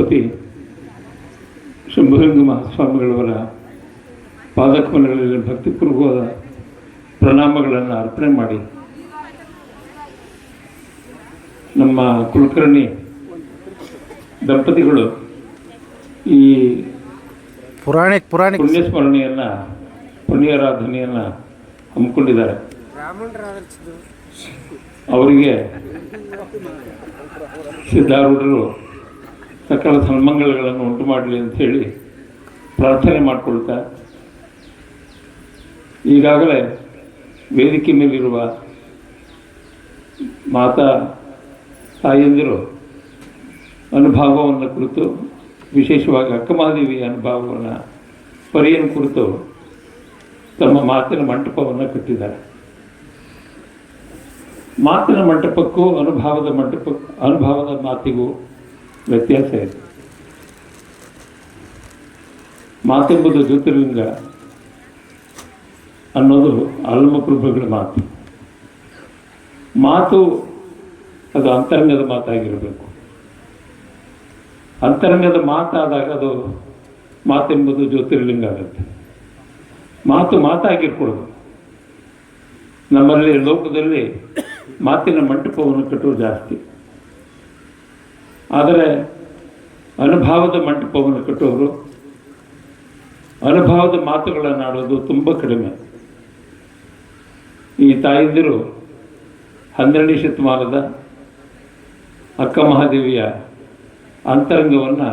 ಪತಿ. ಶಂಭುರಂಗ ಮಹಾಸ್ವಾಮಿಗಳವರ ಪಾದಕಮಲಗಳಲ್ಲಿ ಭಕ್ತಿಪೂರ್ವಕವಾದ ಪ್ರಣಾಮಗಳನ್ನು ಅರ್ಪಣೆ ಮಾಡಿ. ನಮ್ಮ ಕುಲಕರ್ಣಿ ದಂಪತಿಗಳು ಈ ಪುರಾಣಿಕ ಪುರಾಣ ಪುಣ್ಯಸ್ಮರಣೆಯನ್ನು ಪುಣ್ಯಾರಾಧನೆಯನ್ನು ಹಮ್ಮಿಕೊಂಡಿದ್ದಾರೆ. ಅವರಿಗೆ ಸಿದ್ಧಾರೂಢರು ಸಕಲ ಸನ್ಮಂಗಲಗಳನ್ನು ಉಂಟು ಮಾಡಲಿ ಹೇಳಿ ಪ್ರಾರ್ಥನೆ ಮಾಡಿಕೊಳ್ತಾ. ಈಗಾಗಲೇ ವೇದಿಕೆ ಮೇಲಿರುವ ಮಾತಾ ತಾಯಂದಿರು ಅನುಭವವನ್ನು ಕುರಿತು, ವಿಶೇಷವಾಗಿ ಅಕ್ಕಮಹಾದೇವಿಯ ಅನುಭವವನ್ನು ಪರಿಯನ್ನು ಕುರಿತು ತಮ್ಮ ಮಾತಿನ ಮಂಟಪವನ್ನು ಕಟ್ಟಿದ್ದಾರೆ. ಮಾತಿನ ಮಂಟಪಕ್ಕೂ ಅನುಭವದ ಮಂಟಪ, ಅನುಭವದ ಮಾತಿಗೂ ವ್ಯತ್ಯಾಸ ಇದೆ. ಮಾತೆಂಬುದ ಜ್ಯೋತಿರ್ಲಿಂಗ ಅನ್ನೋದು ಅಲ್ಮಪ್ರಭುಗಳ ಮಾತು. ಮಾತು ಅದು ಅಂತರಂಗದ ಮಾತಾಗಿರಬೇಕು. ಅಂತರಂಗದ ಮಾತಾದಾಗ ಅದು ಮಾತೆಂಬುದು ಜ್ಯೋತಿರ್ಲಿಂಗ ಆಗುತ್ತೆ. ಮಾತು ಮಾತಾಗಿರ್ಕೊಳ್ಬೇಕು ನಮ್ಮಲ್ಲಿ ಲೋಕದಲ್ಲಿ ಮಾತಿನ ಮಂಟಪವನ್ನು ಕಟ್ಟುವುದು ಜಾಸ್ತಿ. ಆದರೆ ಅನುಭವದ ಮಂಟಪವನ್ನು ಕಟ್ಟುವವರು, ಅನುಭವದ ಮಾತುಗಳನ್ನು ಆಡೋದು ತುಂಬ ಕಡಿಮೆ. ಈ ತಾಯಿಂದಿರು ಹನ್ನೆರಡನೇ ಶತಮಾನದ ಅಕ್ಕ ಮಹಾದೇವಿಯ ಅಂತರಂಗವನ್ನು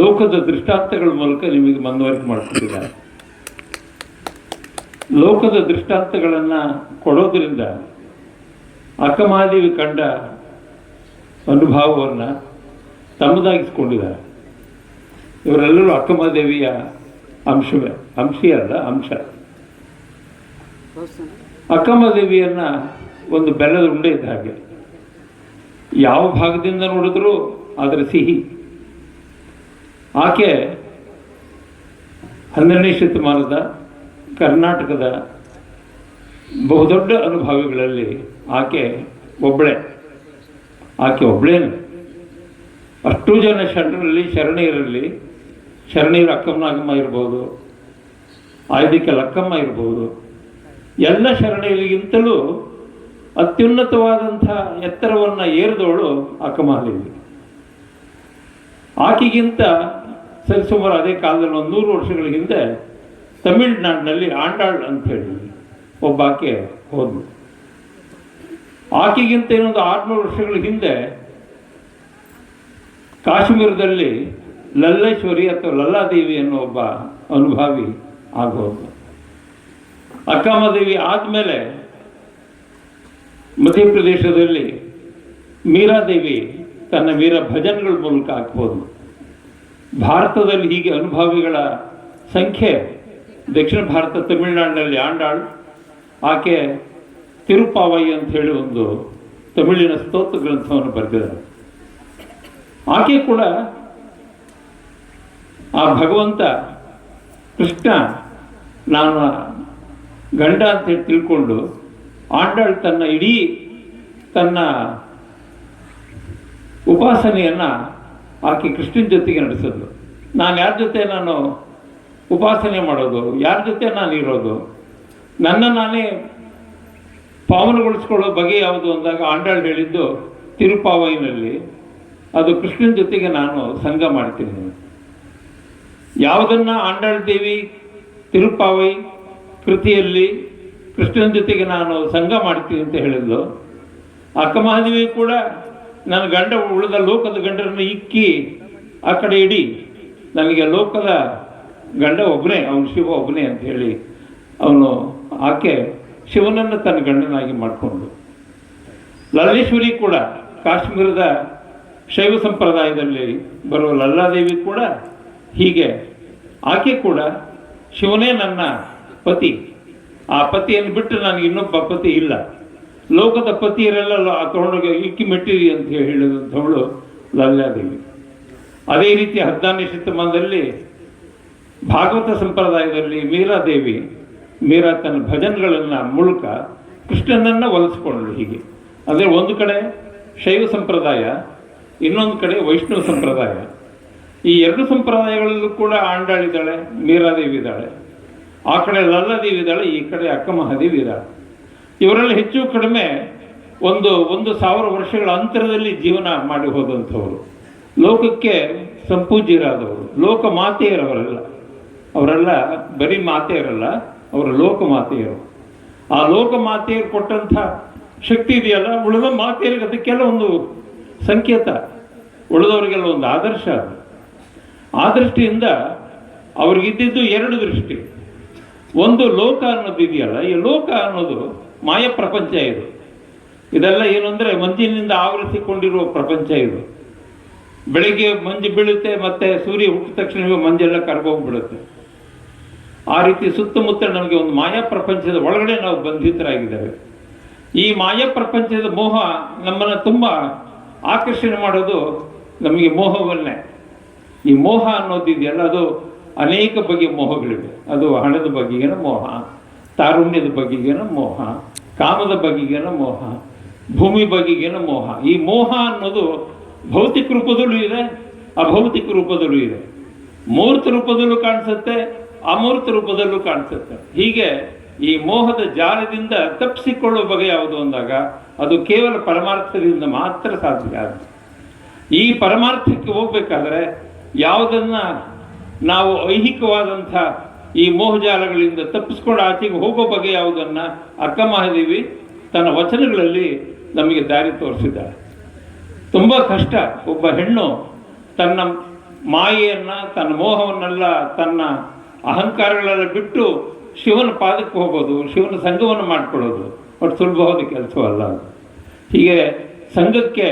ಲೋಕದ ದೃಷ್ಟಾಂತಗಳ ಮೂಲಕ ನಿಮಗೆ ಮನವರಿಕೆ ಮಾಡಿಕೊಟ್ಟಿದ್ದಾರೆ. ಲೋಕದ ದೃಷ್ಟಾಂತಗಳನ್ನು ಕೊಡೋದ್ರಿಂದ ಅಕ್ಕಮಹಾದೇವಿ ಕಂಡ ಅನುಭವವನ್ನು ತಮ್ಮದಾಗಿಸ್ಕೊಂಡಿದ್ದಾರೆ. ಇವರೆಲ್ಲರೂ ಅಕ್ಕಮಹಾದೇವಿಯ ಅಂಶವೇ ಅಂಶೀ ಅಲ್ಲ ಅಂಶ. ಅಕ್ಕಮಹಾದೇವಿಯನ್ನ ಒಂದು ಬೆಲ್ಲದ ಉಂಡೆ ಇದ್ದ ಹಾಗೆ. ಯಾವ ಭಾಗದಿಂದ ನೋಡಿದ್ರೂ ಅದರ ಸಿಹಿ. ಆಕೆ ಹನ್ನೆರಡನೇ ಶತಮಾನದ ಕರ್ನಾಟಕದ ಬಹುದೊಡ್ಡ ಅನುಭವಿಗಳಲ್ಲಿ ಆಕೆ ಒಬ್ಬಳೆ. ಆಕೆ ಒಬ್ಬಳೇನು ಅಷ್ಟು ಜನ ಶರಣರಲ್ಲಿ, ಶರಣಿಯರಲ್ಲಿ, ಶರಣೀಯರು ಅಕ್ಕಮ್ಮನಾಗಮ್ಮ ಇರ್ಬೋದು ಆಯ್ದಿಕೆ ಲಕ್ಕಮ್ಮ ಇರ್ಬೋದು. ಎಲ್ಲ ಶರಣಿಯರಿಗಿಂತಲೂ ಅತ್ಯುನ್ನತವಾದಂಥ ಎತ್ತರವನ್ನು ಏರಿದವಳು ಅಕ್ಕಮಹಾದೇವಿ. ಆಕೆಗಿಂತ ಸರಿಸುಮಾರು ಅದೇ ಕಾಲದಲ್ಲಿ ಒಂದು ನೂರು ವರ್ಷಗಳ ಹಿಂದೆ ತಮಿಳುನಾಡಿನಲ್ಲಿ ಆಂಡಾಳ್ ಅಂತ ಒಬ್ಬ ಆಕೆ ಹೋದ್ಲು. ಆಕೆಗಿಂತ ಇನ್ನೊಂದು ಆರುನೂರು ವರ್ಷಗಳ ಹಿಂದೆ ಕಾಶ್ಮೀರದಲ್ಲಿ ಲಲ್ಲೇಶ್ವರಿ ಅಥವಾ ಲಲ್ಲಾದೇವಿ ಅನ್ನೋ ಒಬ್ಬ ಅನುಭಾವಿ ಆಗೋದು ಅಕ್ಕಮದೇವಿ ಆದಮೇಲೆ ಮಧ್ಯಪ್ರದೇಶದಲ್ಲಿ ಮೀರಾದೇವಿ ತನ್ನ ವೀರ ಭಜನ್ಗಳ ಮೂಲಕ ಹಾಕ್ಬೋದು ಭಾರತದಲ್ಲಿ ಹೀಗೆ ಅನುಭಾವಿಗಳ ಸಂಖ್ಯೆ ದಕ್ಷಿಣ ಭಾರತ ತಮಿಳುನಾಡಿನಲ್ಲಿ ಆಂಡಾಳ್, ಆಕೆ ತಿರುಪಾವೈ ಅಂತ ಹೇಳಿ ಒಂದು ತಮಿಳಿನ ಸ್ತೋತ್ರ ಗ್ರಂಥವನ್ನು ಬರೆದಿದ್ದಾರೆ. ಆಕೆ ಕೂಡ ಆ ಭಗವಂತ ಕೃಷ್ಣ, ನಾನು ಗಂಡ ಅಂತ ಹೇಳಿ ತಿಳ್ಕೊಂಡು ಆಂಡಾಳ್ ತನ್ನ ಇಡೀ ತನ್ನ ಉಪಾಸನೆಯನ್ನು ಆಕೆ ಕೃಷ್ಣನ ಜೊತೆಗೆ ನಡೆಸಿದ್ಲು. ನಾನು ಯಾರ ಜೊತೆ ನಾನು ಉಪಾಸನೆ ಮಾಡೋದು, ಯಾರ ಜೊತೆ ನಾನು ಇರೋದು, ನನ್ನ ನಾನೇ ಪಾವನಗೊಳಿಸ್ಕೊಳ್ಳೋ ಬಗೆ ಯಾವುದು ಅಂದಾಗ ಆಂಡಾಳ್ ಹೇಳಿದ್ದು ತಿರುಪಾವೈನಲ್ಲಿ. ಅದು ಕೃಷ್ಣನ ಜೊತೆಗೆ ನಾನು ಸಂಘ ಮಾಡ್ತೀನಿ. ಯಾವುದನ್ನ ಆಂಡಾಳ್ ದೇವಿ ತಿರುಪಾವೈ ಕೃತಿಯಲ್ಲಿ ಕೃಷ್ಣನ ಜೊತೆಗೆ ನಾನು ಸಂಘ ಮಾಡ್ತೀನಿ ಅಂತ ಹೇಳಿದ್ಲು. ಅಕ್ಕಮಹಾದೇವಿ ಕೂಡ ನನ್ನ ಗಂಡ ಉಳಿದ ಲೋಕದ ಗಂಡರನ್ನು ಇಕ್ಕಿ ಆ ಕಡೆ ಇಡಿ. ನನಗೆ ಲೋಕದ ಗಂಡ ಒಬ್ಬನೇ ಅವನು ಶಿವ ಒಬ್ಬನೇ ಅಂತ ಹೇಳಿ ಅವನು ಆಕೆ ಶಿವನನ್ನು ತನ್ನ ಗಂಡನಾಗಿ ಮಾಡಿಕೊಂಡು. ಲಲ್ಲೇಶ್ವರಿ ಕೂಡ ಕಾಶ್ಮೀರದ ಶೈವ ಸಂಪ್ರದಾಯದಲ್ಲಿ ಬರುವ ಲಲ್ಲಾದೇವಿ ಕೂಡ ಹೀಗೆ. ಆಕೆ ಕೂಡ ಶಿವನೇ ನನ್ನ ಪತಿ. ಆ ಪತಿಯನ್ನು ಬಿಟ್ಟು ನನಗೆ ಇನ್ನೊಬ್ಬ ಪತಿ ಇಲ್ಲ. ಲೋಕದ ಪತಿಯರೆಲ್ಲ ತಗೊಂಡೋಗಿ ಇಕ್ಕಿ ಮೆಟ್ಟಿರಿ ಅಂತ ಹೇಳಿ ಹೇಳಿದಂಥವಳು ಲಲ್ಲಾದೇವಿ. ಅದೇ ರೀತಿ ಹದಿನಾರನೇ ಶತಮಾನದಲ್ಲಿ ಭಾಗವತ ಸಂಪ್ರದಾಯದಲ್ಲಿ ಮೀರಾದೇವಿ ಮೀರಾ ತನ್ನ ಭಜನ್ಗಳನ್ನು ಮೂಲಕ ಕೃಷ್ಣನನ್ನು ಒಲಿಸ್ಕೊಂಡ್ಳು ಹೀಗೆ. ಅಂದರೆ ಒಂದು ಕಡೆ ಶೈವ ಸಂಪ್ರದಾಯ, ಇನ್ನೊಂದು ಕಡೆ ವೈಷ್ಣವ ಸಂಪ್ರದಾಯ. ಈ ಎರಡು ಸಂಪ್ರದಾಯಗಳಲ್ಲೂ ಕೂಡ ಆಂಡಾಳಿದ್ದಾಳೆ ಮೀರಾದೇವಿ ಇದ್ದಾಳೆ. ಆ ಕಡೆ ಲಲ್ಲದೇವಿ ಇದ್ದಾಳೆ, ಈ ಕಡೆ ಅಕ್ಕ ಮಹಾದೇವಿ ಇದ್ದಾಳೆ. ಇವರಲ್ಲಿ ಹೆಚ್ಚು ಕಡಿಮೆ ಒಂದು ಒಂದು ಸಾವಿರ ವರ್ಷಗಳ ಅಂತರದಲ್ಲಿ ಜೀವನ ಮಾಡಿ ಹೋದಂಥವರು. ಲೋಕಕ್ಕೆ ಸಂಪೂಜ್ಯರಾದವರು, ಲೋಕ ಮಾತೆಯರವರೆಲ್ಲ. ಅವರೆಲ್ಲ ಬರೀ ಮಾತೆಯರಲ್ಲ ಅವರು ಲೋಕ ಮಾತೆಯರು ಆ ಲೋಕ ಮಾತೆಯರು ಕೊಟ್ಟಂಥ ಶಕ್ತಿ ಇದೆಯಲ್ಲ, ಉಳಿದ ಮಾತೆಯರಿಗೆ ಅದಕ್ಕೆಲ್ಲ ಒಂದು ಸಂಕೇತ, ಉಳಿದವರಿಗೆಲ್ಲ ಒಂದು ಆದರ್ಶ ಅದು. ಆ ದೃಷ್ಟಿಯಿಂದ ಅವ್ರಿಗಿದ್ದಿದ್ದು ಎರಡು ದೃಷ್ಟಿ. ಒಂದು ಲೋಕ ಅನ್ನೋದು ಇದೆಯಲ್ಲ, ಈ ಲೋಕ ಅನ್ನೋದು ಮಾಯ ಪ್ರಪಂಚ ಇದು. ಇದೆಲ್ಲ ಏನು ಅಂದರೆ ಮಂಜಿನಿಂದ ಆವರಿಸಿಕೊಂಡಿರುವ ಪ್ರಪಂಚ ಇದು. ಬೆಳಿಗ್ಗೆ ಮಂಜು ಬೀಳುತ್ತೆ, ಮತ್ತೆ ಸೂರ್ಯ ಹುಟ್ಟಿದ ತಕ್ಷಣವೇ ಮಂಜೆಲ್ಲ ಕರ್ಗೋಗ್ಬಿಡುತ್ತೆ ಆ ರೀತಿ ಸುತ್ತಮುತ್ತ ನಮಗೆ ಒಂದು ಮಾಯಾ ಪ್ರಪಂಚದ ಒಳಗಡೆ ನಾವು ಬಂಧಿತರಾಗಿದ್ದೇವೆ. ಈ ಮಾಯಾ ಪ್ರಪಂಚದ ಮೋಹ ನಮ್ಮನ್ನು ತುಂಬ ಆಕರ್ಷಣೆ ಮಾಡೋದು ನಮಗೆ ಮೋಹವನ್ನೇ. ಈ ಮೋಹ ಅನ್ನೋದಿದೆಯಲ್ಲ ಅದು ಅನೇಕ ಬಗೆಯ ಮೋಹಗಳಿವೆ. ಅದು ಹಣದ ಬಗೆಗಿನ ಮೋಹ, ತಾರುಣ್ಯದ ಬಗೆಗಿನ ಮೋಹ, ಕಾಮದ ಬಗೆಗಿನ ಮೋಹ, ಭೂಮಿ ಬಗೆಗಿನ ಮೋಹ. ಈ ಮೋಹ ಅನ್ನೋದು ಭೌತಿಕ ರೂಪದಲ್ಲೂ ಇದೆ, ಅಭೌತಿಕ ರೂಪದಲ್ಲೂ ಇದೆ. ಮೂರ್ತ ರೂಪದಲ್ಲೂ ಕಾಣಿಸುತ್ತೆ ಅಮೂರ್ತ ರೂಪದಲ್ಲೂ ಕಾಣಿಸುತ್ತೆ. ಹೀಗೆ ಈ ಮೋಹದ ಜಾಲದಿಂದ ತಪ್ಪಿಸಿಕೊಳ್ಳುವ ಬಗೆ ಯಾವುದು ಅಂದಾಗ ಅದು ಕೇವಲ ಪರಮಾರ್ಥದಿಂದ ಮಾತ್ರ ಸಾಧ್ಯ ಆಗುತ್ತೆ ಈ ಪರಮಾರ್ಥಕ್ಕೆ ಹೋಗ್ಬೇಕಾದ್ರೆ ಯಾವುದನ್ನ ನಾವು ಐಹಿಕವಾದಂಥ ಈ ಮೋಹಜಾಲಗಳಿಂದ ತಪ್ಪಿಸ್ಕೊಂಡು ಆಚೆಗೆ ಹೋಗೋ ಬಗೆ ಯಾವುದನ್ನ ಅಕ್ಕ ಮಹಾದೇವಿ ತನ್ನ ವಚನಗಳಲ್ಲಿ ನಮಗೆ ದಾರಿ ತೋರಿಸಿದ್ದಾರೆ. ತುಂಬ ಕಷ್ಟ. ಒಬ್ಬ ಹೆಣ್ಣು ತನ್ನ ಮಾಯೆಯನ್ನ, ತನ್ನ ಮೋಹವನ್ನೆಲ್ಲ ತನ್ನ ಅಹಂಕಾರಗಳೆಲ್ಲ ಬಿಟ್ಟು ಶಿವನ ಪಾದಕ್ಕೆ ಹೋಗೋದು, ಶಿವನ ಸಂಘವನ್ನು ಮಾಡಿಕೊಳ್ಳೋದು ಬಟ್ ಸುಲಭವಾದ ಕೆಲಸವಲ್ಲ ಹೀಗೆ ಸಂಘಕ್ಕೆ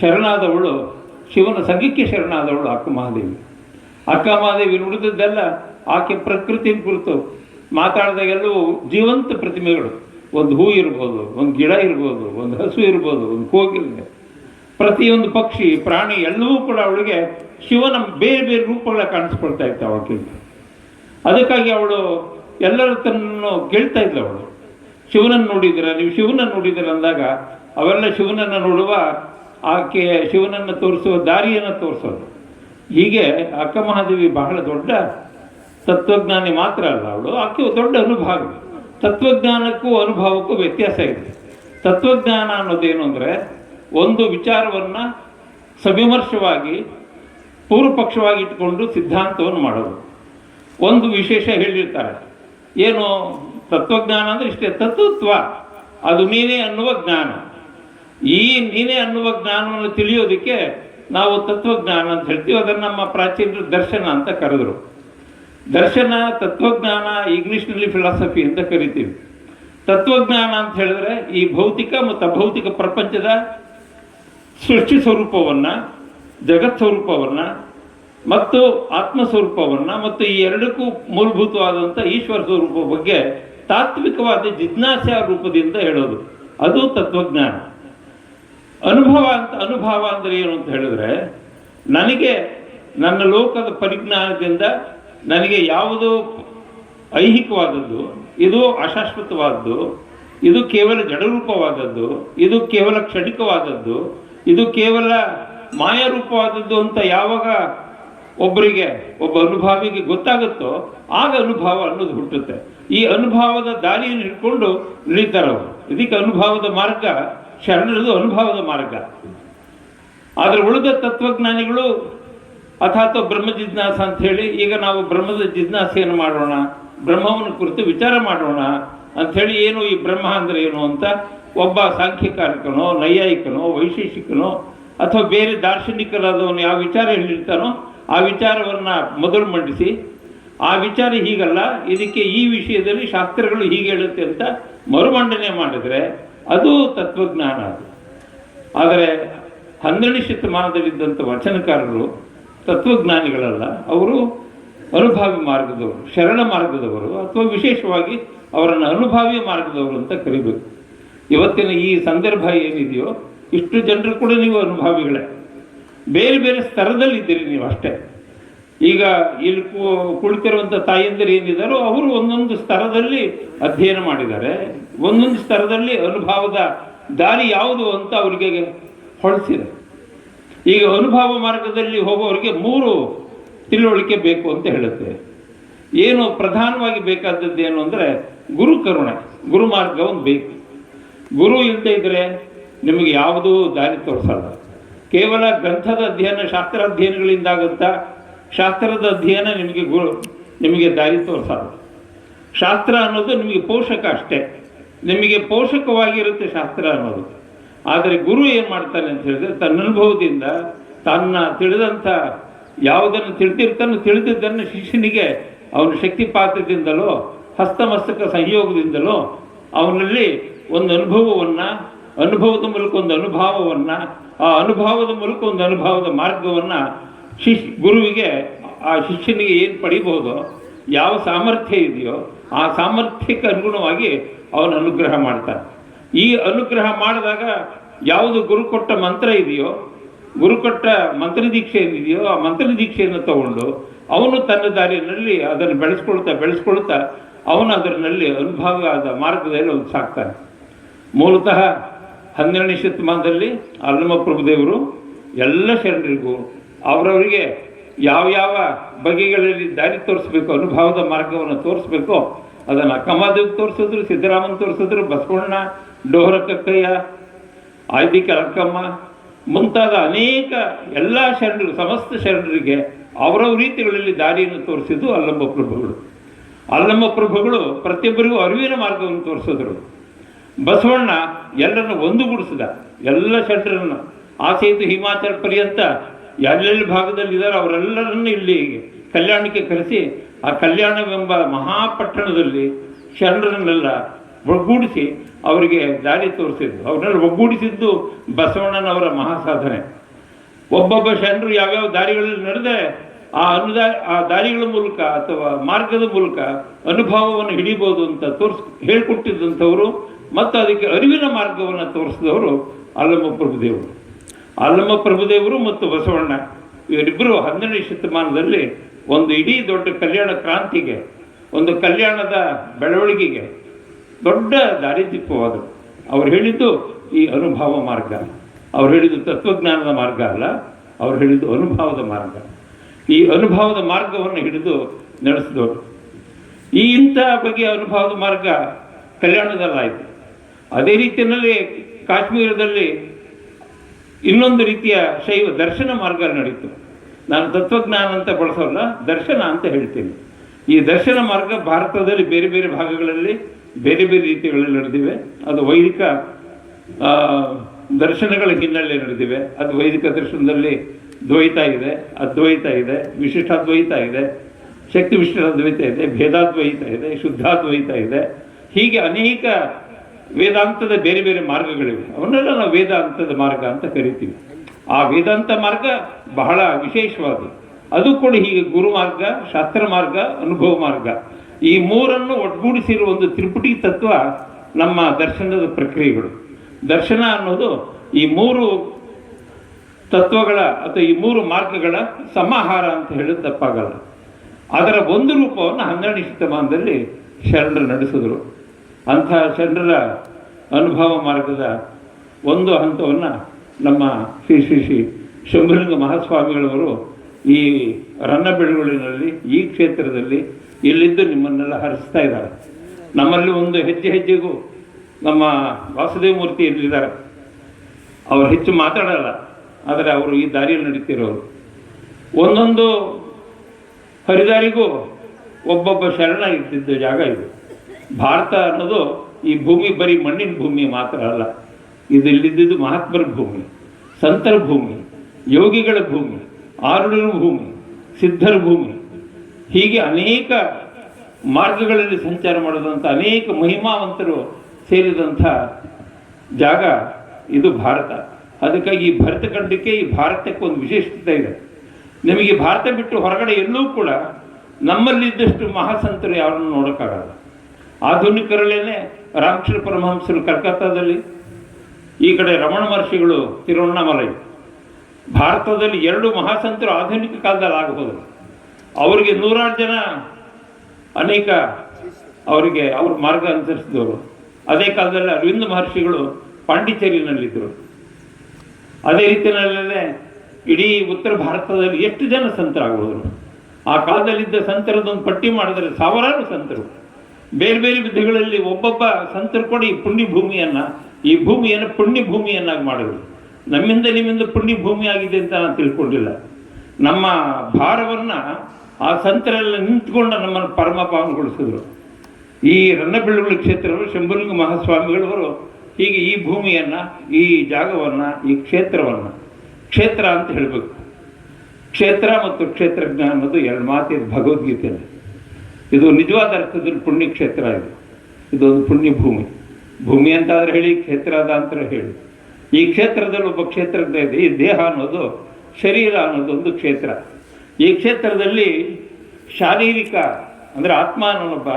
ಶರಣಾದವಳು, ಶಿವನ ಸಂಘಕ್ಕೆ ಶರಣಾದವಳು ಅಕ್ಕ ಮಹಾದೇವಿ. ಅಕ್ಕ ಮಹಾದೇವಿ ನುಡಿದದ್ದೆಲ್ಲ ಆಕೆ ಪ್ರಕೃತಿ ಕುರಿತು ಮಾತಾಡಿದಾಗೆಲ್ಲವೂ ಜೀವಂತ ಪ್ರತಿಮೆಗಳು. ಒಂದು ಹೂ ಇರ್ಬೋದು, ಒಂದು ಗಿಡ ಇರ್ಬೋದು, ಒಂದು ಹಸು ಇರ್ಬೋದು, ಒಂದು ಕೋಗಿಲೆ ಪ್ರತಿಯೊಂದು ಪಕ್ಷಿ, ಪ್ರಾಣಿ ಎಲ್ಲವೂ ಕೂಡ ಅವಳಿಗೆ ಶಿವನ ಬೇರೆ ಬೇರೆ ರೂಪಗಳ ಕಾಣಿಸ್ಕೊಳ್ತಾ ಇತ್ತು ಅವಳಿಗೆ ಅದಕ್ಕಾಗಿ ಅವಳು ಎಲ್ಲರ ತನ್ನನ್ನು ಕೇಳ್ತಾ ಇದ್ಲು ಅವಳು. ಶಿವನನ್ನು ನೋಡಿದ್ರೆ? ನೀವು ಶಿವನನ್ನು ನೋಡಿದ್ರೆ ಅಂದಾಗ ಅವೆಲ್ಲ ಶಿವನನ್ನು ನೋಡುವ ಆಕೆ ಶಿವನನ್ನು ತೋರಿಸುವ ದಾರಿಯನ್ನು ತೋರಿಸೋದು. ಹೀಗೆ ಅಕ್ಕ ಮಹಾದೇವಿ ಬಹಳ ದೊಡ್ಡ ತತ್ವಜ್ಞಾನಿ ಮಾತ್ರ ಅಲ್ಲ ಅವಳು. ಆಕೆ ದೊಡ್ಡ ಅನುಭವ. ತತ್ವಜ್ಞಾನಕ್ಕೂ ಅನುಭವಕ್ಕೂ ವ್ಯತ್ಯಾಸ ಇದೆ. ತತ್ವಜ್ಞಾನ ಅನ್ನೋದೇನು ಅಂದರೆ ಒಂದು ವಿಚಾರವನ್ನು ಸವಿಮರ್ಶವಾಗಿ ಪೂರ್ವಪಕ್ಷವಾಗಿ ಇಟ್ಟುಕೊಂಡು ಸಿದ್ಧಾಂತವನ್ನು ಮಾಡೋದು. ಒಂದು ವಿಶೇಷ ಹೇಳಿರ್ತಾರೆ. ಏನು ತತ್ವಜ್ಞಾನ ಅಂದರೆ ಇಷ್ಟೇ, ತತ್ವತ್ವ. ಅದು ನೀನೇ ಅನ್ನುವ ಜ್ಞಾನ. ಈ ನೀನೇ ಅನ್ನುವ ಜ್ಞಾನವನ್ನು ತಿಳಿಯೋದಕ್ಕೆ ನಾವು ತತ್ವಜ್ಞಾನ ಅಂತ ಹೇಳ್ತೀವಿ. ಅದನ್ನು ನಮ್ಮ ಪ್ರಾಚೀನರು ದರ್ಶನ ಅಂತ ಕರೆದರು. ದರ್ಶನ, ತತ್ವಜ್ಞಾನ ಇಂಗ್ಲೀಷ್ನಲ್ಲಿ ಫಿಲಾಸಫಿ ಅಂತ ಕರಿತೀವಿ. ತತ್ವಜ್ಞಾನ ಅಂತ ಹೇಳಿದ್ರೆ ಈ ಭೌತಿಕ ಮತ್ತು ಅಭೌತಿಕ ಪ್ರಪಂಚದ ಸೃಷ್ಟಿ ಸ್ವರೂಪವನ್ನು, ಜಗತ್ ಸ್ವರೂಪವನ್ನು ಮತ್ತು ಆತ್ಮ ಸ್ವರೂಪವನ್ನು ಮತ್ತು ಈ ಎರಡಕ್ಕೂ ಮೂಲಭೂತವಾದಂಥ ಈಶ್ವರ ಸ್ವರೂಪ ಬಗ್ಗೆ ತಾತ್ವಿಕವಾದ ಜಿಜ್ಞಾಸೆ ರೂಪದಿಂದ ಹೇಳೋದು. ಅದು ತತ್ವಜ್ಞಾನ. ಅನುಭವ ಅಂತ, ಅನುಭವ ಅಂದರೆ ಏನು ಅಂತ ಹೇಳಿದ್ರೆ, ನನಗೆ ನನ್ನ ಲೋಕದ ಪರಿಜ್ಞಾನದಿಂದ ನನಗೆ ಯಾವುದು ಐಹಿಕವಾದದ್ದು, ಇದು ಅಶಾಶ್ವತವಾದದ್ದು ಇದು ಕೇವಲ ಜಡರೂಪವಾದದ್ದು, ಇದು ಕೇವಲ ಕ್ಷಣಿಕವಾದದ್ದು, ಇದು ಕೇವಲ ಮಾಯಾರೂಪವಾದದ್ದು ಅಂತ ಯಾವಾಗ ಒಬ್ಬರಿಗೆ, ಒಬ್ಬ ಅನುಭಾವಿಗೆ ಗೊತ್ತಾಗುತ್ತೋ ಆಗ ಅನುಭವ ಅನ್ನೋದು ಹುಟ್ಟುತ್ತೆ. ಈ ಅನುಭವದ ದಾರಿಯನ್ನು ಹಿಡ್ಕೊಂಡು ನಡೀತಾರೆ ಅವರು. ಇದಕ್ಕೆ ಅನುಭವದ ಮಾರ್ಗ, ಶರಣರದು ಅನುಭವದ ಮಾರ್ಗ. ಆದರೆ ಉಳಿದ ತತ್ವಜ್ಞಾನಿಗಳು, ಅಥಾತ ಬ್ರಹ್ಮ ಜಿಜ್ಞಾಸ ಅಂತ ಹೇಳಿ, ಈಗ ನಾವು ಬ್ರಹ್ಮದ ಜಿಜ್ಞಾಸೆಯನ್ನು ಮಾಡೋಣ, ಬ್ರಹ್ಮವನ್ನು ಕುರಿತು ವಿಚಾರ ಮಾಡೋಣ ಅಂಥೇಳಿ ಏನು ಈ ಬ್ರಹ್ಮ ಅಂದರೆ ಏನು ಅಂತ ಒಬ್ಬ ಸಾಂಖ್ಯಕಾರಕನೋ, ನೈಯಾಯಿಕನೋ, ವೈಶೇಷಿಕನೋ ಅಥವಾ ಬೇರೆ ದಾರ್ಶನಿಕರಾದವನು ಯಾವ ವಿಚಾರ ಹೇಳಿರ್ತಾನೋ ಆ ವಿಚಾರವನ್ನು ಮೊದಲು ಮಂಡಿಸಿ. ಆ ವಿಚಾರ ಹೀಗಲ್ಲ, ಇದಕ್ಕೆ ಈ ವಿಷಯದಲ್ಲಿ ಶಾಸ್ತ್ರಗಳು ಹೀಗೆ ಹೇಳುತ್ತೆ ಅಂತ ಮರುಮಂಡನೆ ಮಾಡಿದರೆ ಅದು ತತ್ವಜ್ಞಾನ ಅದು. ಆದರೆ ಹನ್ನೆರಡು ಶತಮಾನದಲ್ಲಿದ್ದಂಥ ವಚನಕಾರರು, ತತ್ವಜ್ಞಾನಿಗಳಲ್ಲ, ಅವರು ಅನುಭಾವಿ ಮಾರ್ಗದವರು, ಶರಣ ಮಾರ್ಗದವರು ಅಥವಾ ವಿಶೇಷವಾಗಿ ಅವರನ್ನು ಅನುಭಾವಿ ಮಾರ್ಗದವರು ಅಂತ ಕರಿಬೇಕು. ಇವತ್ತಿನ ಈ ಸಂದರ್ಭ ಏನಿದೆಯೋ, ಇಷ್ಟು ಜನರು ಕೂಡ ನೀವು ಅನುಭಾವಿಗಳೇ. ಬೇರೆ ಬೇರೆ ಸ್ತರದಲ್ಲಿದ್ದೀರಿ ನೀವು ಅಷ್ಟೇ. ಈಗ ಇಲ್ಲಿ ಕುಳಿತಿರುವಂಥ ತಾಯಂದಿರು ಏನಿದ್ದಾರೋ ಅವರು ಒಂದೊಂದು ಸ್ತರದಲ್ಲಿ ಅಧ್ಯಯನ ಮಾಡಿದ್ದಾರೆ. ಒಂದೊಂದು ಸ್ತರದಲ್ಲಿ ಅನುಭವದ ದಾರಿ ಯಾವುದು ಅಂತ ಅವರಿಗೆ ಹೊಳಿಸಿದೆ. ಈಗ ಅನುಭವ ಮಾರ್ಗದಲ್ಲಿ ಹೋಗೋರಿಗೆ ಮೂರು ತಿಳುವಳಿಕೆ ಬೇಕು ಅಂತ ಹೇಳುತ್ತೆ. ಏನು ಪ್ರಧಾನವಾಗಿ ಬೇಕಾದದ್ದು ಏನು ಅಂದರೆ ಗುರು ಕರುಣೆ, ಗುರು ಮಾರ್ಗ ಒಂದು ಬೇಕು. ಗುರು ಇಲ್ಲದೆ ಇದ್ದರೆ ನಿಮಗೆ ಯಾವುದೂ ದಾರಿ ತೋರಿಸಲ್ಲ. ಕೇವಲ ಗ್ರಂಥದ ಅಧ್ಯಯನ, ಶಾಸ್ತ್ರ ಅಧ್ಯಯನಗಳಿಂದ ಆಗುತ್ತಾ ಶಾಸ್ತ್ರದ ಅಧ್ಯಯನ ನಿಮಗೆ ಗು, ನಿಮಗೆ ದಾರಿ ತೋರಿಸಲ್ಲ. ಶಾಸ್ತ್ರ ಅನ್ನೋದು ನಿಮಗೆ ಪೋಷಕ ಅಷ್ಟೇ. ನಿಮಗೆ ಪೋಷಕವಾಗಿರುತ್ತೆ ಶಾಸ್ತ್ರ ಅನ್ನೋದು. ಆದರೆ ಗುರು ಏನು ಮಾಡ್ತಾನೆ ಅಂತ ಹೇಳಿದ್ರೆ ತನ್ನ ಅನುಭವದಿಂದ ತನ್ನ ತಿಳಿದಂಥ ಯಾವುದನ್ನು ತಿಳಿದಿರ್ತಾನೋ ತಿಳಿದಿದ್ದನ್ನು ಶಿಷ್ಯನಿಗೆ ಅವನ ಶಕ್ತಿಪಾತದಿಂದಲೋ ಹಸ್ತಮಸ್ತಕ ಸಂಯೋಗದಿಂದಲೋ ಅವನಲ್ಲಿ ಒಂದು ಅನುಭವವನ್ನು ಅನುಭವದ ಮೂಲಕ ಒಂದು ಅನುಭಾವವನ್ನು, ಆ ಅನುಭವದ ಮೂಲಕ ಒಂದು ಅನುಭವದ ಮಾರ್ಗವನ್ನು ಶಿಶ್, ಗುರುವಿಗೆ, ಆ ಶಿಷ್ಯನಿಗೆ ಏನು ಪಡಿಬೋದೋ ಯಾವ ಸಾಮರ್ಥ್ಯ ಇದೆಯೋ, ಆ ಸಾಮರ್ಥ್ಯಕ್ಕೆ ಅನುಗುಣವಾಗಿ ಅವನು ಅನುಗ್ರಹ ಮಾಡ್ತಾನೆ. ಈ ಅನುಗ್ರಹ ಮಾಡಿದಾಗ ಯಾವುದು ಗುರು ಕೊಟ್ಟ ಮಂತ್ರ ಇದೆಯೋ, ಗುರು ಕೊಟ್ಟ ಮಂತ್ರ ದೀಕ್ಷೆ ಏನಿದೆಯೋ ಆ ಮಂತ್ರ ದೀಕ್ಷೆಯನ್ನು ತಗೊಂಡು ಅವನು ತನ್ನ ದಾರಿಯಲ್ಲಿ ಅದನ್ನು ಬೆಳೆಸ್ಕೊಳ್ತಾ ಬೆಳೆಸ್ಕೊಳ್ತಾ ಅವನು ಅದರಲ್ಲಿ ಆದ ಮಾರ್ಗದಲ್ಲಿ ಅವನು ಸಾಕ್ತಾನೆ ಮೂಲತಃ ಹನ್ನೆರಡನೇ ಶತಮಾನದಲ್ಲಿ ಅಲ್ಲಮ ಪ್ರಭುದೇವರು ಎಲ್ಲ ಶರಣರಿಗೂ ಅವರವರಿಗೆ ಯಾವ್ಯಾವ ಬಗೆಗಳಲ್ಲಿ ದಾರಿ ತೋರಿಸ್ಬೇಕು, ಅನುಭವದ ಮಾರ್ಗವನ್ನು ತೋರಿಸ್ಬೇಕೋ, ಅದನ್ನು ಅಕ್ಕಮದೇವ್ ತೋರಿಸಿದ್ರು, ಸಿದ್ದರಾಮನ್ ತೋರಿಸಿದ್ರು, ಬಸವಣ್ಣ ಡೋಹರ ಕಕ್ಕಯ್ಯ ಆಯ್ದಿಕ ಅಕ್ಕಮ್ಮ ಮುಂತಾದ ಅನೇಕ ಎಲ್ಲ ಶರಣರು, ಸಮಸ್ತ ಶರಣರಿಗೆ ಅವರವ ರೀತಿಗಳಲ್ಲಿ ದಾರಿಯನ್ನು ತೋರಿಸಿದ್ದು ಅಲ್ಲಮ್ಮ ಪ್ರಭುಗಳು. ಅಲ್ಲಮ್ಮ ಪ್ರಭುಗಳು ಪ್ರತಿಯೊಬ್ಬರಿಗೂ ಅರಿವಿನ ಮಾರ್ಗವನ್ನು ತೋರಿಸಿದ್ರು. ಬಸವಣ್ಣ ಎಲ್ಲರನ್ನು ಒಂದುಗೂಡಿಸಿದ. ಎಲ್ಲ ಶಟ್ರನ್ನು ಆ ಸೇತು ಹಿಮಾಚಲ ಪರ್ಯಂತ ಎಲ್ಲೆಲ್ಲಿ ಭಾಗದಲ್ಲಿ ಇದ್ದಾರೆ ಅವರೆಲ್ಲರನ್ನು ಇಲ್ಲಿ ಕಲ್ಯಾಣಕ್ಕೆ ಕರೆಸಿ, ಆ ಕಲ್ಯಾಣವೆಂಬ ಮಹಾಪಟ್ಟಣದಲ್ಲಿ ಶರಣರನ್ನೆಲ್ಲ ಒಗ್ಗೂಡಿಸಿ ಅವರಿಗೆ ದಾರಿ ತೋರಿಸಿದ್ದು. ಅವ್ರನ್ನೆಲ್ಲ ಒಗ್ಗೂಡಿಸಿದ್ದು ಬಸವಣ್ಣನವರ ಮಹಾಸಾಧನೆ. ಒಬ್ಬೊಬ್ಬ ಶರಣರು ಯಾವ್ಯಾವ ದಾರಿಗಳಲ್ಲಿ ನಡೆದರೆ ಆ ಅನುದಾ, ಆ ದಾರಿಗಳ ಮೂಲಕ ಅಥವಾ ಮಾರ್ಗದ ಮೂಲಕ ಅನುಭವವನ್ನು ಹಿಡಿಬೋದು ಅಂತ ತೋರಿಸ್, ಹೇಳ್ಕೊಟ್ಟಿದ್ದಂಥವರು ಮತ್ತು ಅದಕ್ಕೆ ಅರಿವಿನ ಮಾರ್ಗವನ್ನು ತೋರಿಸಿದವರು ಅಲ್ಲಮ್ಮ ಪ್ರಭುದೇವರು ಅಲ್ಲಮ್ಮ ಪ್ರಭುದೇವರು ಮತ್ತು ಬಸವಣ್ಣ ಇವರಿಬ್ಬರು ಹನ್ನೆರಡನೇ ಶತಮಾನದಲ್ಲಿ ಒಂದು ಇಡೀ ದೊಡ್ಡ ಕಲ್ಯಾಣ ಕ್ರಾಂತಿಗೆ, ಒಂದು ಕಲ್ಯಾಣದ ಬೆಳವಣಿಗೆಗೆ ದೊಡ್ಡ ದಾರಿದೀಪವಾದರು ಅವ್ರು ಹೇಳಿದ್ದು ಈ ಅನುಭವ ಮಾರ್ಗ. ಅವ್ರು ಹೇಳಿದ್ದು ತತ್ವಜ್ಞಾನದ ಮಾರ್ಗ ಅಲ್ಲ, ಅವ್ರು ಹೇಳಿದ್ದು ಅನುಭವದ ಮಾರ್ಗ. ಈ ಅನುಭವದ ಮಾರ್ಗವನ್ನು ಹಿಡಿದು ನಡೆಸಿದವರು. ಈ ಇಂಥ ಬಗೆಯ ಅನುಭವದ ಮಾರ್ಗ ಕಲ್ಯಾಣದಲ್ಲಾಯಿತು. ಅದೇ ರೀತಿಯಲ್ಲಿ ಕಾಶ್ಮೀರದಲ್ಲಿ ಇನ್ನೊಂದು ರೀತಿಯ ಶೈವ ದರ್ಶನ ಮಾರ್ಗ ನಡೀತು. ನಾನು ತತ್ವಜ್ಞಾನ ಅಂತ ಬಳಸೋಲ್ಲ, ದರ್ಶನ ಅಂತ ಹೇಳ್ತೀನಿ. ಈ ದರ್ಶನ ಮಾರ್ಗ ಭಾರತದಲ್ಲಿ ಬೇರೆ ಬೇರೆ ಭಾಗಗಳಲ್ಲಿ ಬೇರೆ ಬೇರೆ ರೀತಿಗಳಲ್ಲಿ ನಡೆದಿವೆ. ಅದು ವೈದಿಕ ದರ್ಶನಗಳ ಹಿನ್ನೆಲೆ ನಡೆದಿವೆ. ಅದು ವೈದಿಕ ದರ್ಶನದಲ್ಲಿ ದ್ವೈತ ಇದೆ, ಅದ್ವೈತ ಇದೆ, ವಿಶಿಷ್ಟಾದ್ವೈತ ಇದೆ ಶಕ್ತಿ ವಿಶಿಷ್ಟಾದ್ವೈತ ಇದೆ, ಭೇದಾದ್ವೈತ ಇದೆ, ಶುದ್ಧಾದ್ವೈತ ಇದೆ. ಹೀಗೆ ಅನೇಕ ವೇದಾಂತದ ಬೇರೆ ಬೇರೆ ಮಾರ್ಗಗಳಿವೆ. ಅವನ್ನೆಲ್ಲ ನಾವು ವೇದಾಂತದ ಮಾರ್ಗ ಅಂತ ಕರಿತೀವಿ. ಆ ವೇದಾಂತ ಮಾರ್ಗ ಬಹಳ ವಿಶೇಷವಾದದ್ದು ಅದು ಕೂಡ ಹೀಗೆ ಗುರು ಮಾರ್ಗ, ಶಾಸ್ತ್ರ ಮಾರ್ಗ, ಅನುಭವ ಮಾರ್ಗ. ಈ ಮೂರನ್ನು ಒಟ್ಟುಗೂಡಿಸಿರುವ ಒಂದು ತ್ರಿಪುಟಿ ತತ್ವ ನಮ್ಮ ದರ್ಶನದ ಪ್ರಕ್ರಿಯೆಗಳು. ದರ್ಶನ ಅನ್ನೋದು ಈ ಮೂರು ತತ್ವಗಳ ಅಥವಾ ಈ ಮೂರು ಮಾರ್ಗಗಳ ಸಮಾಹಾರ ಅಂತ ಹೇಳೋದು ತಪ್ಪಾಗಲ್ಲ. ಅದರ ಒಂದು ರೂಪವನ್ನು ಹನ್ನೆರಡನೇ ಶತಮಾನದಲ್ಲಿ ಶರಣರು ನಡೆಸಿದ್ರು. ಅಂಥ ಜನರ ಅನುಭವ ಮಾರ್ಗದ ಒಂದು ಹಂತವನ್ನು ನಮ್ಮ ಶ್ರೀ ಶ್ರೀ ಶ್ರೀ ಶಂಭುಲಿಂಗ ಮಹಾಸ್ವಾಮಿಗಳವರು ಈ ರನ್ನಬೆಳಗೊಳಿನಲ್ಲಿ ಈ ಕ್ಷೇತ್ರದಲ್ಲಿ ಇಲ್ಲಿದ್ದು ನಿಮ್ಮನ್ನೆಲ್ಲ ಹರಿಸ್ತಾ ಇದ್ದಾರೆ. ನಮ್ಮಲ್ಲಿ ಒಂದು ಹೆಜ್ಜೆ ಹೆಜ್ಜೆಗೂ ನಮ್ಮ ವಾಸುದೇವ ಮೂರ್ತಿ ಇಲ್ಲಿದ್ದಾರೆ. ಅವರು ಹೆಚ್ಚು ಮಾತಾಡಲ್ಲ, ಆದರೆ ಅವರು ಈ ದಾರಿಯಲ್ಲಿ ನಡೀತಿರೋರು. ಒಂದೊಂದು ಹರಿದಾರಿಗೂ ಒಬ್ಬೊಬ್ಬ ಶರಣ ಇರ್ತಿದ್ದ ಜಾಗ ಇದು. ಭಾರತ ಅನ್ನೋದು ಈ ಭೂಮಿ ಬರೀ ಮಣ್ಣಿನ ಭೂಮಿ ಮಾತ್ರ ಅಲ್ಲ ಇದಿಲ್ಲಿದ್ದು ಮಹಾತ್ಮರ ಭೂಮಿ, ಸಂತರ ಭೂಮಿ, ಯೋಗಿಗಳ ಭೂಮಿ ಆರುಣರ ಭೂಮಿ, ಸಿದ್ಧರ ಭೂಮಿ. ಹೀಗೆ ಅನೇಕ ಮಾರ್ಗಗಳಲ್ಲಿ ಸಂಚಾರ ಮಾಡಿದಂಥ ಅನೇಕ ಮಹಿಮಾವಂತರು ಸೇರಿದಂಥ ಜಾಗ ಇದು ಭಾರತ. ಅದಕ್ಕಾಗಿ ಈ ಭರತ ಖಂಡಕ್ಕೆ, ಈ ಭಾರತಕ್ಕೆ ಒಂದು ವಿಶೇಷತೆ ಇದೆ. ನಿಮಗೆ ಭಾರತ ಬಿಟ್ಟು ಹೊರಗಡೆ ಎಲ್ಲೂ ಕೂಡ ನಮ್ಮಲ್ಲಿದ್ದಷ್ಟು ಮಹಾಸಂತರು ಯಾರನ್ನು ನೋಡೋಕ್ಕಾಗಲ್ಲ. ಆಧುನಿಕರಲ್ಲೇನೆ ರಾಮಕೃಷ್ಣ ಪರಮಹಂಸರು ಕಲ್ಕತ್ತಾದಲ್ಲಿ ಈ ಕಡೆ ರಮಣ ಮಹರ್ಷಿಗಳು ತಿರುವಣ್ಣಾಮಲೈ. ಭಾರತದಲ್ಲಿ ಎರಡು ಮಹಾಸಂತರು ಆಧುನಿಕ ಕಾಲದಲ್ಲಿ ಆಗಬಹುದು. ಅವರಿಗೆ ನೂರಾರು ಜನ ಅನೇಕ ಅವರಿಗೆ ಅವ್ರ ಮಾರ್ಗ ಅನುಸರಿಸಿದವರು. ಅದೇ ಕಾಲದಲ್ಲಿ ಅರವಿಂದ ಮಹರ್ಷಿಗಳು ಪಾಂಡಿಚೇರಿನಲ್ಲಿದ್ದರು. ಅದೇ ರೀತಿಯಲ್ಲೇ ಇಡೀ ಉತ್ತರ ಭಾರತದಲ್ಲಿ ಎಷ್ಟು ಜನ ಸಂತರಾಗೋದ್ರು ಆ ಕಾಲದಲ್ಲಿದ್ದ ಸಂತರದೊಂದು ಪಟ್ಟಿ ಮಾಡಿದರೆ ಸಾವಿರಾರು ಸಂತರು. ಬೇರೆ ಬೇರೆ ವಿಧಗಳಲ್ಲಿ ಒಬ್ಬೊಬ್ಬ ಸಂತರು ಕೂಡ ಈ ಪುಣ್ಯ ಭೂಮಿಯನ್ನು ಈ ಭೂಮಿಯನ್ನು ಪುಣ್ಯ ಭೂಮಿಯನ್ನಾಗಿ ಮಾಡಿದ್ರು. ನಮ್ಮಿಂದ ನಿಮ್ಮಿಂದ ಪುಣ್ಯ ಭೂಮಿ ಆಗಿದೆ ಅಂತ ನಾನು ತಿಳ್ಕೊಂಡಿಲ್ಲ. ನಮ್ಮ ಭಾರವನ್ನು ಆ ಸಂತರೆಲ್ಲ ನಿಂತ್ಕೊಂಡು ನಮ್ಮನ್ನು ಪರಮ ಪಾವನಗೊಳಿಸಿದ್ರು ಈ ರನ್ನಬೆಳ್ಳುಳ್ಳಿ ಕ್ಷೇತ್ರವರು ಶಂಭುಲಿಂಗ ಮಹಾಸ್ವಾಮಿಗಳವರು ಹೀಗೆ ಈ ಭೂಮಿಯನ್ನ, ಈ ಜಾಗವನ್ನು, ಈ ಕ್ಷೇತ್ರವನ್ನು, ಕ್ಷೇತ್ರ ಅಂತ ಹೇಳಬೇಕು. ಕ್ಷೇತ್ರ ಮತ್ತು ಕ್ಷೇತ್ರಜ್ಞ ಅನ್ನೋದು ಎರಡು ಮಾತಿದೆ ಭಗವದ್ಗೀತೆಯಲ್ಲಿ ಇದು ನಿಜವಾದ ಅರ್ಥದಲ್ಲಿ ಪುಣ್ಯ ಕ್ಷೇತ್ರ ಇದು. ಇದೊಂದು ಪುಣ್ಯ ಭೂಮಿ ಭೂಮಿ ಅಂತಾದ್ರೆ ಹೇಳಿ, ಕ್ಷೇತ್ರ ಅದ ಅಂತ ಹೇಳಿ. ಈ ಕ್ಷೇತ್ರದಲ್ಲಿ ಒಬ್ಬ ಕ್ಷೇತ್ರ ಇದೆ. ಈ ದೇಹ ಅನ್ನೋದು, ಶರೀರ ಅನ್ನೋದು ಒಂದು ಕ್ಷೇತ್ರ. ಈ ಕ್ಷೇತ್ರದಲ್ಲಿ ಶಾರೀರಿಕ, ಅಂದರೆ ಆತ್ಮ ಅನ್ನೋನೊಬ್ಬ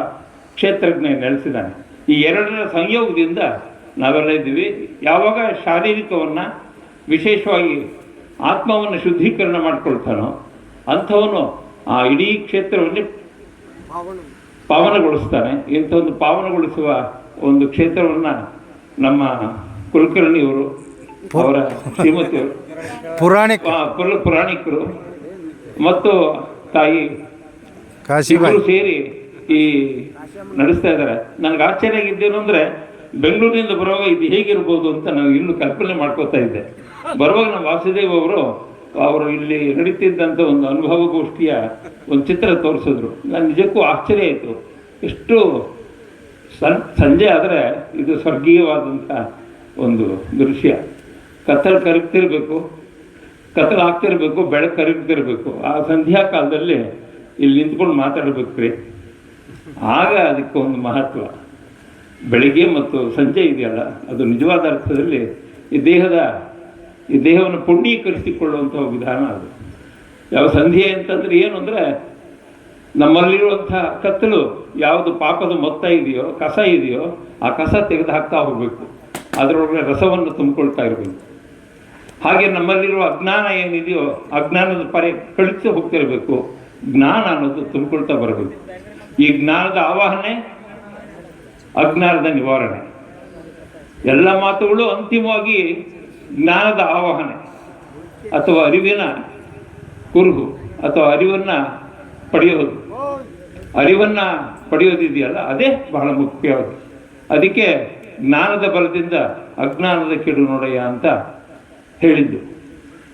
ಕ್ಷೇತ್ರಜ್ಞ ನೆಲೆಸಿದ್ದಾನೆ. ಈ ಎರಡರ ಸಂಯೋಗದಿಂದ ನಾವೆಲ್ಲ ಇದ್ದೀವಿ. ಯಾವಾಗ ಶಾರೀರಿಕವನ್ನು ವಿಶೇಷವಾಗಿ ಆತ್ಮವನ್ನು ಶುದ್ಧೀಕರಣ ಮಾಡಿಕೊಳ್ತಾನೋ ಅಂಥವನು ಆ ಇಡೀ ಕ್ಷೇತ್ರವನ್ನೇ ಪಾವನಗೊಳಿಸ್ತಾನೆ ಇಂಥ ಒಂದು ಪಾವನಗೊಳಿಸುವ ಒಂದು ಕ್ಷೇತ್ರವನ್ನು ನಮ್ಮ ಕುಲಕರ್ಣಿಯವರು ಅವರ ಶ್ರೀಮತಿಯವರು ಪುರಾಣಿಕ್. ಪುರಾಣಿಕರು ಮತ್ತು ತಾಯಿ ಸೇರಿ ಈ ನಡೆಸ್ತಾ ಇದ್ದಾರೆ. ನನಗೆ ಆಶ್ಚರ್ಯ ಆಗಿದ್ದೇನು ಅಂದ್ರೆ ಬೆಂಗಳೂರಿನಿಂದ ಬರುವಾಗ ಇದು ಹೇಗಿರ್ಬೋದು ಅಂತ ನಾನು ಇನ್ನೂ ಕಲ್ಪನೆ ಮಾಡ್ಕೋತಾ ಇದ್ದೆ. ಬರುವಾಗ ನಮ್ಮ ವಾಸುದೇವ್ ಅವರು ಅವರು ಇಲ್ಲಿ ನಡೀತಿದ್ದಂಥ ಒಂದು ಅನುಭವಗೋಷ್ಠಿಯ ಒಂದು ಚಿತ್ರ ತೋರಿಸಿದ್ರು. ನಾನು ನಿಜಕ್ಕೂ ಆಶ್ಚರ್ಯ ಆಯಿತು. ಎಷ್ಟು ಸಂ- ಸಂಜೆ ಆದರೆ ಇದು ಸ್ವರ್ಗೀಯವಾದಂಥ ಒಂದು ದೃಶ್ಯ. ಕತ್ತಲು ಕರಗ್ತಿರಬೇಕು, ಕತ್ತಲು ಹಾಕ್ತಿರಬೇಕು, ಬೆಳಕು ಕರಗ್ತಿರಬೇಕು. ಆ ಸಂಧ್ಯಾ ಕಾಲದಲ್ಲಿ ಇಲ್ಲಿ ನಿಂತ್ಕೊಂಡು ಮಾತಾಡ್ಬೇಕು ರೀ. ಆಗ ಅದಕ್ಕೆ ಒಂದು ಮಹತ್ವ. ಬೆಳಿಗ್ಗೆ ಮತ್ತು ಸಂಜೆ ಇದೆಯಲ್ಲ, ಅದು ನಿಜವಾದ ಅರ್ಥದಲ್ಲಿ ಈ ದೇಹದ ಈ ದೇಹವನ್ನು ಪುಣ್ಯೀಕರಿಸಿಕೊಳ್ಳುವಂತಹ ವಿಧಾನ ಅದು. ಯಾವ ಸಂಧ್ಯೆ ಅಂತಂದ್ರೆ ಏನು ಅಂದರೆ ನಮ್ಮಲ್ಲಿರುವಂಥ ಕತ್ತಲು, ಯಾವುದು ಪಾಪದ ಮೊತ್ತ ಇದೆಯೋ, ಕಸ ಇದೆಯೋ, ಆ ಕಸ ತೆಗೆದು ಹಾಕ್ತಾ ಹೋಗ್ಬೇಕು. ಅದರೊಳಗೆ ರಸವನ್ನು ತುಂಬಿಕೊಳ್ತಾ ಇರಬೇಕು. ಹಾಗೆ ನಮ್ಮಲ್ಲಿರುವ ಅಜ್ಞಾನ ಏನಿದೆಯೋ, ಅಜ್ಞಾನದ ಪರಿ ಕಳಿಸಿ ಹೋಗ್ತಿರಬೇಕು. ಜ್ಞಾನ ಅನ್ನೋದು ತುಂಬಿಕೊಳ್ತಾ ಬರಬೇಕು. ಈ ಜ್ಞಾನದ ಆವಾಹನೆ, ಅಜ್ಞಾನದ ನಿವಾರಣೆ. ಎಲ್ಲ ಮಾತುಗಳು ಅಂತಿಮವಾಗಿ ಜ್ಞಾನದ ಆವಾಹನೆ ಅಥವಾ ಅರಿವಿನ ಕುರುಹು ಅಥವಾ ಅರಿವನ್ನು ಪಡೆಯೋದು. ಅರಿವನ್ನು ಪಡೆಯೋದಿದೆಯಲ್ಲ, ಅದೇ ಬಹಳ ಮುಖ್ಯವಾದ ಅದಕ್ಕೆ ಜ್ಞಾನದ ಬಲದಿಂದ ಅಜ್ಞಾನದ ಕೇಡು ನೋಡಯ್ಯ ಅಂತ ಹೇಳಿದ್ದು.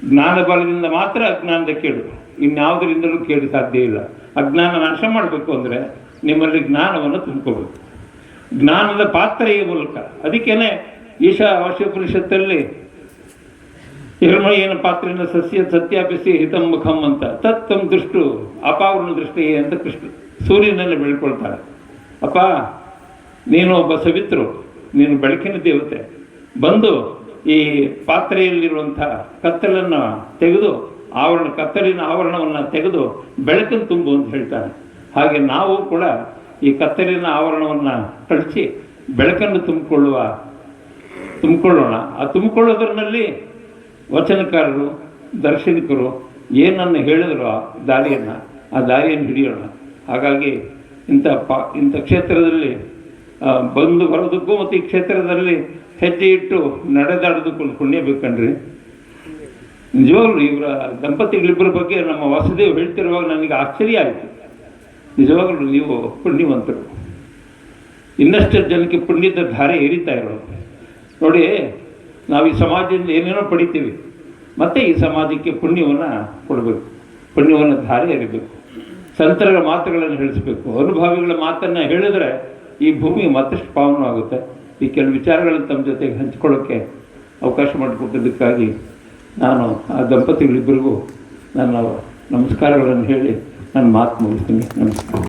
ಜ್ಞಾನ ಬಲದಿಂದ ಮಾತ್ರ ಅಜ್ಞಾನದ ಕೇಡು. ಇನ್ಯಾವುದರಿಂದಲೂ ಕೇಳಿ ಸಾಧ್ಯ ಇಲ್ಲ. ಅಜ್ಞಾನ ನಾಶ ಮಾಡಬೇಕು ಅಂದರೆ ನಿಮ್ಮಲ್ಲಿ ಜ್ಞಾನವನ್ನು ತುಂಬ್ಕೋಬೇಕು. ಜ್ಞಾನದ ಪಾತ್ರೆಯ ಮೂಲಕ. ಅದಕ್ಕೇನೆ ಈಶಾ ಅವಶ್ಯಪನಿಷತ್ತಲ್ಲಿ ಹಿರಮಣಿಯನ ಪಾತ್ರೆಯನ್ನು ಸಸ್ಯ ಸತ್ಯಾಪಿಸಿ ಹಿತಂ ಮುಖಂ ಅಂತ. ತತ್ ತಮ್ಮ ದೃಷ್ಟು, ಅಪಾವರಣ ದೃಷ್ಟಿ ಅಂತ ಕೃಷ್ಣ ಸೂರ್ಯನಲ್ಲಿ ಬೆಳ್ಕೊಳ್ತಾಳೆ ಅಪ್ಪ, ನೀನು ಒಬ್ಬ ಸವಿತ್ರು, ನೀನು ಬೆಳಕಿನ ದೇವತೆ. ಬಂದು ಈ ಪಾತ್ರೆಯಲ್ಲಿರುವಂಥ ಕತ್ತಲನ್ನು ತೆಗೆದು, ಆವರಣ ಕತ್ತಲಿನ ಆವರಣವನ್ನು ತೆಗೆದು ಬೆಳಕನ್ನು ತುಂಬು ಅಂತ ಹೇಳ್ತಾನೆ ಹಾಗೆ ನಾವು ಕೂಡ ಈ ಕತ್ತಲಿನ ಆವರಣವನ್ನು ಕಳಿಸಿ ಬೆಳಕನ್ನು ತುಂಬಿಕೊಳ್ಳುವ, ತುಂಬಿಕೊಳ್ಳೋಣ. ಆ ತುಂಬಿಕೊಳ್ಳೋದ್ರಲ್ಲಿ ವಚನಕಾರರು, ದರ್ಶನಿಕರು ಏನನ್ನು ಹೇಳಿದ್ರು ಆ ದಾರಿಯನ್ನು ಆ ದಾರಿಯನ್ನು ಹಿಡಿಯೋಣ. ಹಾಗಾಗಿ ಇಂಥ ಪಾ, ಇಂಥ ಕ್ಷೇತ್ರದಲ್ಲಿ ಬಂದು ಬರೋದಕ್ಕೂ ಮತ್ತು ಈ ಕ್ಷೇತ್ರದಲ್ಲಿ ಹೆಜ್ಜೆ ಇಟ್ಟು ನಡೆದಾಡೋದಕ್ಕೂ ಬೇಕಂದ್ರೆ, ನಿಜವಾಗ್ಲೂ ಇವರ ದಂಪತಿಗಳಿಬ್ಬರ ಬಗ್ಗೆ ನಮ್ಮ ವಾಸುದೇವ್ ಹೇಳ್ತಿರುವಾಗ ನನಗೆ ಆಶ್ಚರ್ಯ ಆಯಿತು. ನಿಜವಾಗ್ಲೂ ನೀವು ಪುಣ್ಯವಂತರು. ಇನ್ನಷ್ಟು ಜನಕ್ಕೆ ಪುಣ್ಯದ ಧಾರೆ ಏರಿತಾ ಇರೋದು. ನೋಡಿ ನಾವು ಈ ಸಮಾಜದಿಂದ ಏನೇನೋ ಪಡಿತೀವಿ, ಮತ್ತೆ ಈ ಸಮಾಜಕ್ಕೆ ಪುಣ್ಯವನ್ನು ಕೊಡಬೇಕು. ಪುಣ್ಯವನ್ನು ಧಾರೆ ಎರಿಬೇಕು. ಸಂತರಗಳ ಮಾತುಗಳನ್ನು ಹೇಳಿಸ್ಬೇಕು. ಅನುಭವಿಗಳ ಮಾತನ್ನು ಹೇಳಿದ್ರೆ ಈ ಭೂಮಿ ಮತ್ತಷ್ಟು ಪಾವನವಾಗುತ್ತೆ ಈ ಕೆಲವು ವಿಚಾರಗಳನ್ನು ತಮ್ಮ ಜೊತೆಗೆ ಹಂಚ್ಕೊಳ್ಳೋಕ್ಕೆ ಅವಕಾಶ ಮಾಡಿಕೊಟ್ಟಿದ್ದಕ್ಕಾಗಿ ನಾನು ಆ ದಂಪತಿಗಳಿಬ್ಬರಿಗೂ ನನ್ನ ನಮಸ್ಕಾರಗಳನ್ನು ಹೇಳಿ ನನ್ನ ಮಾತು ಮುಗಿಸ್ತೀನಿ. ನಮಸ್ಕಾರ.